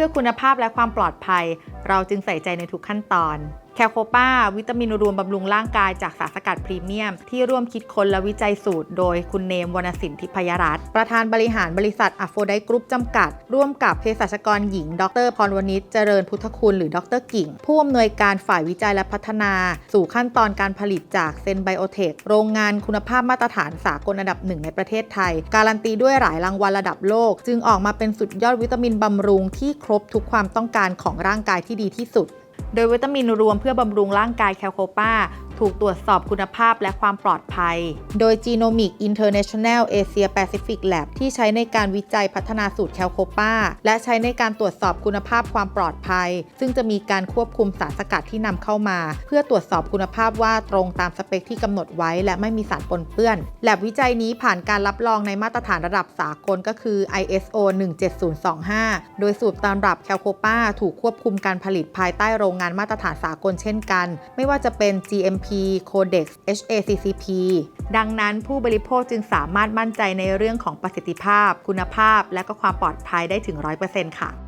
พื่อคุณภาพและความปลอดภัย เราจึงใส่ใจในทุกขั้นตอน แคลโคปาวิตามินรวมบำรุงร่างกายจากสารสกัดพรีเมียม ที่ร่วมคิดค้นและวิจัยสูตร โดยคุณเนมวรรณสินทิพยรัตน์ประธานบริหารบริษัทอโฟไดกรุ๊ปจำกัด ร่วมกับเภสัชกรหญิง ดรพรวณิชเจริญพุทธคุณหรือดรกิ่ง ผู้อำนวยการฝ่ายวิจัยและพัฒนา สู่ขั้นตอนการผลิตจากเซนไบโอเทคโรงงานคุณภาพมาตรฐานสากลอันดับหนึ่งในประเทศไทย การันตีด้วยหลายรางวัลระดับโลก จึงออกมาเป็นสุดยอดวิตามินบำรุงที่ครบทุกความต้องการของร่างกายที่ดีที่สุด โดยวิตามินรวมเพื่อบำรุงร่างกายแคลโคปา ถูกตรวจสอบคุณภาพและความปลอดภัย โดย Genomic International Asia Pacific Lab ที่ใช้ในการวิจัยพัฒนาสูตรแคลโคปาและใช้ในการตรวจสอบคุณภาพความปลอดภัย ซึ่งจะมีการควบคุมสารสกัดที่นำเข้ามา เพื่อตรวจสอบคุณภาพว่าตรงตามสเปคที่กำหนดไว้ และไม่มีสารปนเปื้อน แลบวิจัยนี้ผ่านการรับรองในมาตรฐานระดับสากลก็คือ ISO 17025 โดยสูตรตามรับแคลโคปาถูกควบคุมการผลิตภายใต้โรงงานมาตรฐานสากลเช่นกัน ไม่ว่าจะเป็น GMP Codex HACCP ดังนั้นผู้บริโภคจึงสามารถมั่นใจในเรื่องของประสิทธิภาพ คุณภาพ และก็ความปลอดภัยได้ถึง 100%ค่ะ